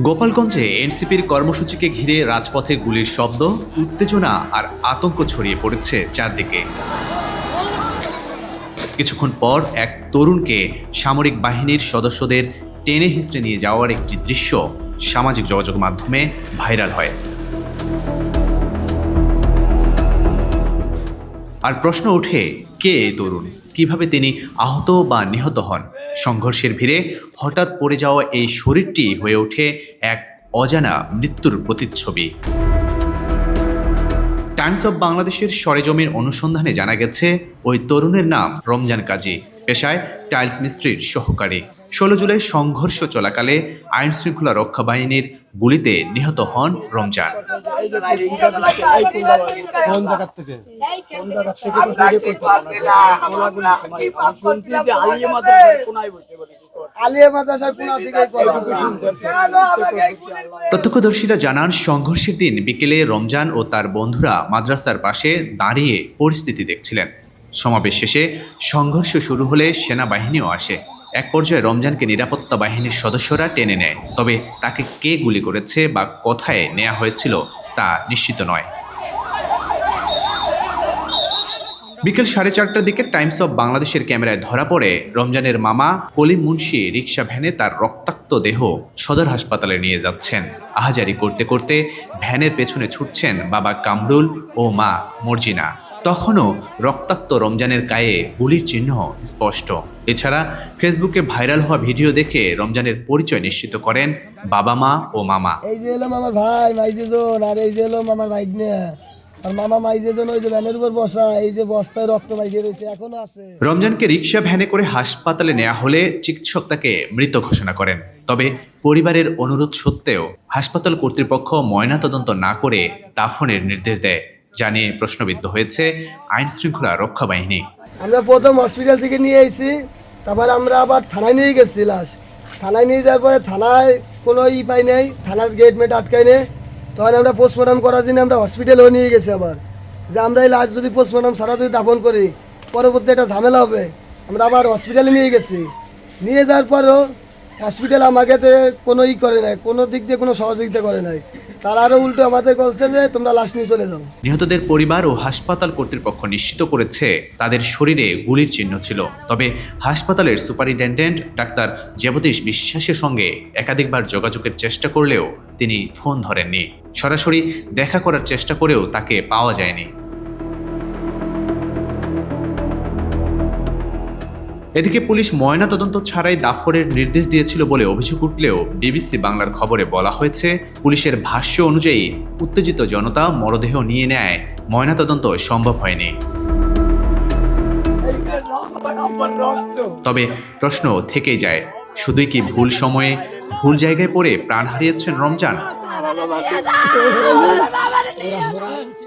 গোপালগঞ্জে এনসিপির কর্মসূচিকে ঘিরে রাজপথে গুলির শব্দ, উত্তেজনা আর আতঙ্ক ছড়িয়ে পড়েছে চারদিকে। কিছুক্ষণ পর এক তরুণকে সামরিক বাহিনীর সদস্যদের টেনে হিঁচড়ে নিয়ে যাওয়ার একটি দৃশ্য সামাজিক যোগাযোগ মাধ্যমে ভাইরাল হয়। আর প্রশ্ন ওঠে, কে তরুণ? কীভাবে তিনি আহত বা নিহত হন? সংঘর্ষের ভিড়ে হঠাৎ পড়ে যাওয়া এই শরীরটি হয়ে ওঠে এক অজানা মৃত্যুর প্রতিচ্ছবি। টাইমস অব বাংলাদেশের সরেজমির অনুসন্ধানে জানা গেছে, ওই তরুণের নাম রমজান কাজী। পেশায় টাইলস মিস্ত্রির সহকারী ষোলো জুলাই সংঘর্ষ চলাকালে আইন শৃঙ্খলা রক্ষা বাহিনীর গুলিতে নিহত হন রমজান। প্রত্যক্ষদর্শীরা জানান, সংঘর্ষের দিন বিকেলে রমজান ও তার বন্ধুরা মাদ্রাসার পাশে দাঁড়িয়ে পরিস্থিতি দেখছিলেন সমাবেশ শেষে সংঘর্ষ শুরু হলে সেনাবাহিনীও আসে। এক পর্যায়ে রমজানকে নিরাপত্তা বাহিনীর সদস্যরা টেনে নেয়। তবে তাকে কে গুলি করেছে বা কোথায় নেওয়া হয়েছিল তা নিশ্চিত নয়। বিকেল সাড়ে চারটার দিকে টাইমস অব বাংলাদেশের ক্যামেরায় ধরা পড়ে রমজানের মামা কলিম মুন্সি রিক্সা ভ্যানে তার রক্তাক্ত দেহ সদর হাসপাতালে নিয়ে যাচ্ছেন। আহাজারি করতে করতে ভ্যানের পেছনে ছুটছেন বাবা কামরুল ও মা মর্জিনা। তখনও রক্তাক্ত রমজানের গায়ে গুলির চিহ্ন স্পষ্ট। এছাড়া ফেসবুকে ভাইরাল হওয়া ভিডিও দেখে রমজানের পরিচয় নিশ্চিত করেন বাবা মা ও মামা। এই যে এলাম আমার ভাই মাইজেজন আর এই যে এলাম আমার ভাই আর মামা মাইজেজন ওই যে ভ্যানের উপর বসা এই যে বস্তায় রক্ত মাইজে রয়েছে এখনও আছে। রমজানকে রিক্সা ভ্যানে করে হাসপাতালে নেওয়া হলে চিকিৎসক তাকে মৃত ঘোষণা করেন। তবে পরিবারের অনুরোধ সত্ত্বেও হাসপাতাল কর্তৃপক্ষ ময়নাতদন্ত না করে দাফনের নির্দেশ দেয়। জানিয়ে প্রশ্নবিদ্ধ হয়েছে আইন শৃঙ্খলা রক্ষা বাহিনী আমরা প্রথম হসপিটাল থেকে নিয়ে এসেছি তারপর আমরা আবার থানায় নিয়ে গেছি লাশ। থানায় নিয়ে যাওয়ার পরে থানায় কোনো ই পাই নাই, থানার গেট মেট আটকায় নেই। তখন আমরা পোস্টমর্টম করার জন্য আমরা হসপিটালেও নিয়ে গেছি আবার। যে আমরা এই লাশ যদি পোস্টমর্টম ছাড়া যদি দাফন করি, পরবর্তী একটা ঝামেলা হবে। আমরা আবার হসপিটালে নিয়ে গেছি। নিয়ে যাওয়ার পরও হসপিটাল আমাকে কোনো ই করে নাই, কোনো দিক দিয়ে কোনো সহযোগিতা করে নাই। তারা আরও উল্টো আমাদের বলছে যে তোমরা লাশ নিয়ে চলে যাও। নিহতদের পরিবার ও হাসপাতাল কর্তৃপক্ষ নিশ্চিত করেছে তাদের শরীরে গুলির চিহ্ন ছিল। তবে হাসপাতালের সুপারিনটেন্ডেন্ট ডাক্তার জগদীশ বিশ্বাসের সঙ্গে একাধিকবার যোগাযোগের চেষ্টা করলেও তিনি ফোন ধরেননি। সরাসরি দেখা করার চেষ্টা করেও তাকে পাওয়া যায়নি। এদিকে পুলিশ ময়না তদন্ত ছাড়াই দাফরের নির্দেশ দিয়েছিল বলে অভিযোগ উঠলেও বিবিসি বাংলার খবরে বলা হয়েছে, পুলিশের ভাষ্য অনুযায়ী উত্তেজিত জনতা মরদেহ নিয়ে নেয়। ময়না তদন্ত সম্ভব হয়নি। তবে প্রশ্ন থেকেই যায়, শুধুই কি ভুল সময়ে ভুল জায়গায় পড়ে প্রাণ হারিয়েছেন রমজান?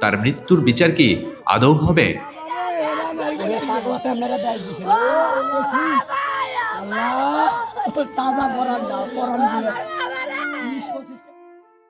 তার মৃত্যুর বিচার কি আদৌ হবে? কাগজে আপনারা দায় দিছেন। আল্লাহ, তাজা পরান দাও, পরান দিলে।